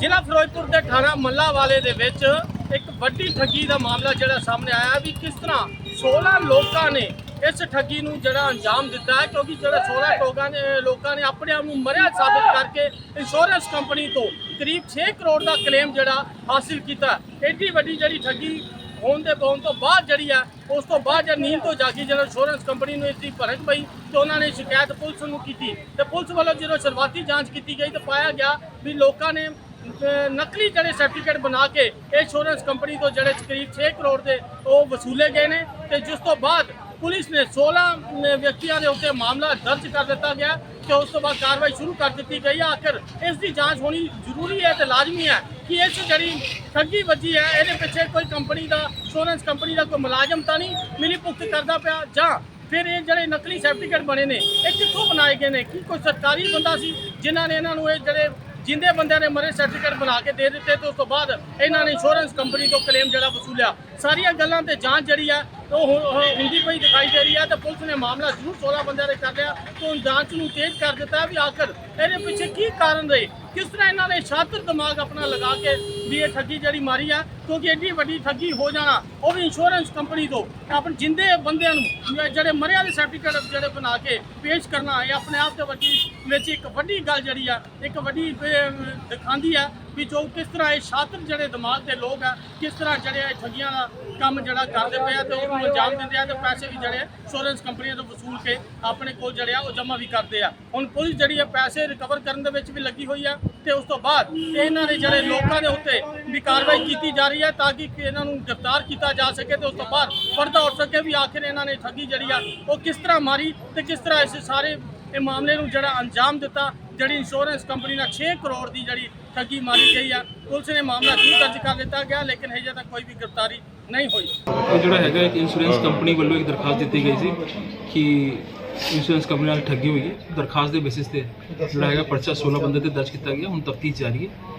ਜ਼ਿਲ੍ਹਾ ਫਿਰੋਜ਼ਪੁਰ ਦੇ ਥਾਣਾ ਮੱਲਾ ਵਾਲੇ ਦੇ ਵਿੱਚ ਇੱਕ ਵੱਡੀ ਠੱਗੀ ਦਾ ਮਾਮਲਾ ਜਿਹੜਾ ਸਾਹਮਣੇ ਆਇਆ ਵੀ ਕਿਸ ਤਰ੍ਹਾਂ 16 ਲੋਕਾਂ ਨੇ ਇਸ ਠੱਗੀ ਨੂੰ ਜਿਹੜਾ ਅੰਜਾਮ ਦਿੱਤਾ ਹੈ, ਕਿਉਂਕਿ ਜਿਹੜਾ 16 ਲੋਕਾਂ ਨੇ ਲੋਕਾਂ ਨੇ ਆਪਣੇ ਆਪ ਨੂੰ ਮਰਿਆ ਸਾਬਿਤ ਕਰਕੇ ਇੰਸ਼ੋਰੈਂਸ ਕੰਪਨੀ ਤੋਂ ਕਰੀਬ 6 ਕਰੋੜ ਦਾ ਕਲੇਮ ਜਿਹੜਾ ਹਾਸਿਲ ਕੀਤਾ ਐਡੀ ਵੱਡੀ ਜਿਹੜੀ ਠੱਗੀ ਹੋਣ ਦੇ ਹੋਣ ਤੋਂ ਬਾਅਦ ਜਿਹੜੀ ਆ ਉਸ ਤੋਂ ਬਾਅਦ ਜਦ ਨੀਂਦ ਤੋਂ ਜਾਗੀ ਜਦੋਂ ਇੰਸ਼ੋਰੈਂਸ ਕੰਪਨੀ ਨੂੰ ਇਸ ਦੀ ਭਰਕ ਪਈ ਤੇ ਉਹਨਾਂ ਨੇ ਸ਼ਿਕਾਇਤ ਪੁਲਿਸ ਨੂੰ ਕੀਤੀ ਤੇ ਪੁਲਿਸ ਵੱਲੋਂ ਜਦੋਂ ਸ਼ੁਰੂਆਤੀ ਜਾਂਚ ਕੀਤੀ ਗਈ ਤਾਂ ਪਾਇਆ ਗਿਆ ਵੀ ਲੋਕਾਂ ਨੇ ਨਕਲੀ ਜਿਹੜੇ ਸਰਟੀਫਿਕੇਟ ਬਣਾ ਕੇ ਇਹ ਇੰਸ਼ੋਰੈਂਸ ਕੰਪਨੀ ਤੋਂ ਜਿਹੜੇ ਕਰੀਬ 6 ਕਰੋੜ ਦੇ ਉਹ ਵਸੂਲੇ ਗਏ ਨੇ ਤੇ ਜਿਸ ਤੋਂ ਬਾਅਦ ਪੁਲਿਸ ਨੇ 16 ਵਿਅਕਤੀਆਂ ਦੇ ਉੱਤੇ ਮਾਮਲਾ ਦਰਜ ਕਰ ਦਿੱਤਾ ਗਿਆ ਤੇ ਉਸ ਤੋਂ ਬਾਅਦ ਕਾਰਵਾਈ ਸ਼ੁਰੂ ਕਰ ਦਿੱਤੀ ਗਈ ਹੈ ਆਖਰ ਇਸ ਦੀ ਜਾਂਚ ਹੋਣੀ ਜ਼ਰੂਰੀ ਹੈ ਤੇ ਲਾਜ਼ਮੀ ਹੈ ਕਿ ਇਸ ਜਿਹੜੀ ਠੱਗੀ ਵੱਜੀ ਹੈ, ਇਹਦੇ ਪਿੱਛੇ ਕੋਈ ਕੰਪਨੀ ਦਾ ਇੰਸ਼ੋਰੈਂਸ ਕੰਪਨੀ ਦਾ ਕੋਈ ਮੁਲਾਜ਼ਮ ਤਾਂ ਨਹੀਂ, ਮਿਲੀ ਭੁਗਤ ਕਰਦਾ ਪਿਆ ਜਾਂ ਫਿਰ ਇਹ ਜਿਹੜੇ ਨਕਲੀ ਸਰਟੀਫਿਕੇਟ ਬਣੇ ਨੇ, ਇਹ ਕਿੱਥੋਂ ਬਣਾਏ ਗਏ ਨੇ? ਕੀ ਕੋਈ ਸਰਕਾਰੀ ਬੰਦਾ ਸੀ ਜਿਨ੍ਹਾਂ ਨੇ ਇਹਨਾਂ ਨੂੰ ਇਹ ਜਿਹੜੇ ਜਿੰਦੇ ਬੰਦਿਆਂ ਨੇ ਮਰੇ ਸਰਟੀਫਿਕੇਟ ਬਣਾ ਕੇ ਦੇ ਦਿੱਤੇ ਤੇ ਉਸ ਤੋਂ ਬਾਅਦ ਇਹਨਾਂ ਨੇ ਇੰਸ਼ੋਰੈਂਸ ਕੰਪਨੀ ਤੋਂ ਕਲੇਮ ਜਿਹੜਾ ਵਸੂਲਿਆ। ਸਾਰੀਆਂ ਗੱਲਾਂ ਤੇ ਜਾਂਚ ਜਿਹੜੀ ਆ, ਉਹ ਹੁੰਦੀ ਪਈ ਦਿਖਾਈ ਦੇ ਰਹੀ ਹੈ ਤੇ ਪੁਲਿਸ ਨੇ ਮਾਮਲਾ ਜ਼ਰੂਰ 16 ਬੰਦਿਆਂ ਦੇ ਕਰ ਲਿਆ ਤੇ ਹੁਣ ਜਾਂਚ ਨੂੰ ਤੇਜ਼ ਕਰ ਦਿੱਤਾ ਵੀ ਆਖਰ ਇਹਦੇ ਪਿੱਛੇ ਕੀ ਕਾਰਨ ਰਹੇ? ਕਿਸ ਤਰ੍ਹਾਂ ਇਹਨਾਂ ਨੇ ਸ਼ਾਤਰ ਦਿਮਾਗ ਆਪਣਾ ਲਗਾ ਕੇ ਵੀ ਇਹ ਠੱਗੀ ਜਿਹੜੀ ਮਾਰੀ ਆ, ਕਿਉਂਕਿ ਐਡੀ ਵੱਡੀ ਠੱਗੀ ਹੋ ਜਾਣਾ, ਉਹ ਵੀ ਇੰਸ਼ੋਰੈਂਸ ਕੰਪਨੀ ਤੋਂ। ਆਪਣੇ ਜਿੰਦੇ ਬੰਦਿਆਂ ਨੂੰ ਜਿਹੜੇ ਮਰਿਆ ਦੇ ਸਰਟੀਫਿਕੇਟ ਜਿਹੜੇ ਬਣਾ ਕੇ ਪੇਸ਼ ਕਰਨਾ, ਇਹ ਆਪਣੇ ਆਪ ਤੇ ਵੱਡੀ ਵਿੱਚ ਇੱਕ ਵੱਡੀ ਗੱਲ ਜਿਹੜੀ ਆ, ਇੱਕ ਵੱਡੀ ਦਿਖਾਉਂਦੀ ਆ ਵੀ ਜੋ ਕਿਸ ਤਰ੍ਹਾਂ ਇਹ ਸ਼ਾਤਰ ਜਿਹੜੇ ਦਿਮਾਗ ਦੇ ਲੋਕ ਆ, ਕਿਸ ਤਰ੍ਹਾਂ ਜਿਹੜੇ ਇਹ ਠੱਗੀਆਂ ਦਾ ਕੰਮ ਜਿਹੜਾ ਕਰਦੇ ਪਏ ਆ ਤੇ ਉਹਨੂੰ ਅੰਜਾਮ ਦਿੰਦੇ ਆ ਤੇ ਪੈਸੇ ਵੀ ਜਿਹੜੇ ਇੰਸ਼ੋਰੈਂਸ ਕੰਪਨੀਆਂ ਤੋਂ ਵਸੂਲ ਕੇ ਆਪਣੇ ਕੋਲ ਜਿਹੜੇ ਆ, ਉਹ ਜਮ੍ਹਾਂ ਵੀ ਕਰਦੇ ਆ। ਹੁਣ ਪੁਲਿਸ ਜਿਹੜੀ ਆ, ਪੈਸੇ ਰਿਕਵਰ ਕਰਨ ਦੇ ਵਿੱਚ ਵੀ ਲੱਗੀ ਹੋਈ ਆ ਤੇ ਉਸ ਤੋਂ ਬਾਅਦ ਇਹਨਾਂ ਨੇ ਜਿਹੜੇ ਲੋਕਾਂ ਦੇ ਉੱਤੇ ਵੀ ਕਾਰਵਾਈ ਕੀਤੀ ਜਾ ਰਹੀ ਹੈ ਤਾਂ ਕਿ ਇਹਨਾਂ ਨੂੰ ਗ੍ਰਿਫਤਾਰ ਕੀਤਾ ਜਾ ਸਕੇ ਤੇ ਉਸ ਤੋਂ ਬਾਅਦ ਪਰਦਾ ਉੱਠ ਸਕੇ ਵੀ ਆਖਿਰ ਇਹਨਾਂ ਨੇ ਠੱਗੀ ਜਿਹੜੀ ਆ, ਉਹ ਕਿਸ ਤਰ੍ਹਾਂ ਮਾਰੀ ਤੇ ਕਿਸ ਤਰ੍ਹਾਂ ਇਸ ਸਾਰੇ ਇਹ ਮਾਮਲੇ ਨੂੰ ਜਿਹੜਾ ਅੰਜਾਮ ਦਿੱਤਾ, ਜਿਹੜੀ ਇੰਸ਼ੋਰੈਂਸ ਕੰਪਨੀ ਨਾਲ 6 ਕਰੋੜ ਦੀ ਜਿਹੜੀ ਠੱਗੀ ਮਾਰੀ ਗਈ ਆ, ਪੁਲਿਸ ਨੇ ਮਾਮਲਾ ਜ਼ਰੂਰ ਦਰਜ ਕਰ ਦਿੱਤਾ ਗਿਆ, ਲੇਕਿਨ ਹਜੇ ਤੱਕ ਕੋਈ ਵੀ ਗ੍ਰਿਫਤਾਰੀ ਨਹੀਂ ਹੋਈ। ਇਹ ਜਿਹੜਾ ਹੈਗਾ ਇੱਕ ਇੰਸ਼ੋਰੈਂਸ ਕੰਪਨੀ ਵੱਲੋਂ ਇੱਕ ਦਰਖਾਸਤ ਦਿੱਤੀ ਗਈ ਸੀ ਕਿ ਇੰਸ਼ੋਰੈਂਸ ਕੰਪਨੀ ਨਾਲ ਠੱਗੀ ਹੋਈ ਹੈ। ਦਰਖਾਸਤ ਦੇ ਬੇਸਿਸ ਤੇ ਜਿਹੜਾ ਹੈਗਾ ਪਰਚਾ 16 ਬੰਦੇ ਤੇ ਦਰਜ ਕੀਤਾ ਗਿਆ, ਹੁਣ ਤਫਤੀਸ਼ ਜਾਰੀ ਹੈ।